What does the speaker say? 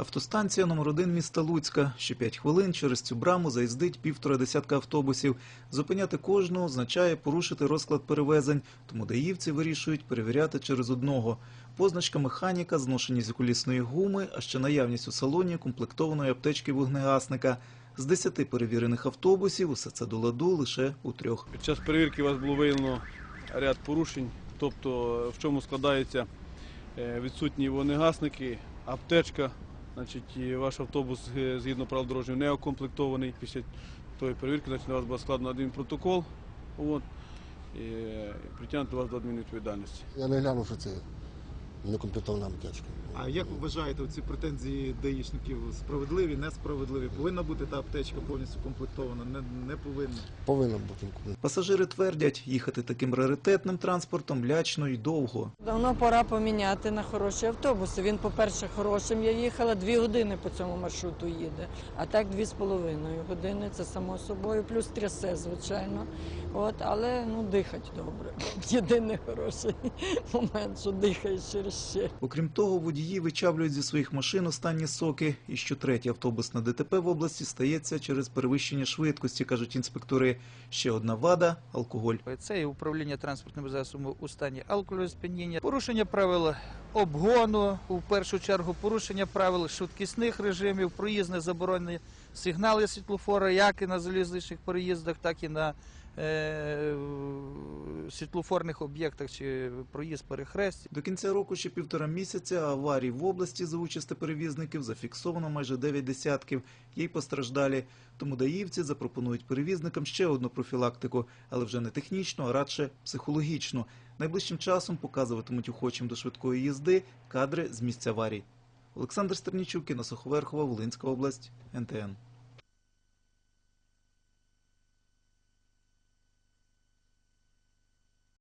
Автостанція номер 1 міста Луцька. Ще 5 хвилин через цю браму заїздить півтора десятка автобусів. Зупиняти кожного означає порушити розклад перевезень, тому даївці вирішують перевіряти через одного. Позначка механіка, зношені з окулісної гуми, а ще наявність у салоні комплектованої аптечки вогнегасника. З 10 перевірених автобусів усе це до ладу лише у трьох. Під час перевірки у вас було виявлено ряд порушень, тобто в чому складаються е, відсутні вогнегасники, аптечка, значить, ваш автобус е, згідно правил дорожнього не окомплектований. Після тої перевірки значить, на вас було складено адмінпротокол от, і притягнути вас до адмінвідповідальності. Я не глянув, що це некомплектована аптечка. А як ви вважаєте, ці претензії даїшників справедливі, несправедливі? Повинна бути та аптечка повністю комплектована? Не, не повинна. Повинна бути. Пасажири твердять, їхати таким раритетним транспортом лячно й довго. Давно пора поміняти на хороші автобуси. Він, по-перше, хорошим. Я їхала дві години по цьому маршруту їде, а так дві з половиною години. Це само собою, плюс трясе, звичайно. От, але ну дихать добре. Єдиний хороший момент, що дихаєш через ще. Окрім того, водії вичавлюють зі своїх машин останні соки. І щотретій автобус на ДТП в області стається через перевищення швидкості, кажуть інспектори. Ще одна вада алкоголь. Це і управління транспортним засобом у стані алкогольного сп'яніння, порушення правил обгону, у першу чергу порушення правил швидкісних режимів, проїзне заборонені сигнали світлофора, як і на залізничних переїздах, так і на е, світлофорних об'єктах чи проїзд перехрестів. До кінця року ще півтора місяця аварій в області за участі перевізників зафіксовано майже 9 десятків. Є й постраждалі. Тому даївці запропонують перевізникам ще одну профілактику, але вже не технічну, а радше психологічну. Найближчим часом показуватимуть охочим до швидкої їзди кадри з місця аварій. Олександр Стернічук, Інна Суховерхова, Волинська область, НТН.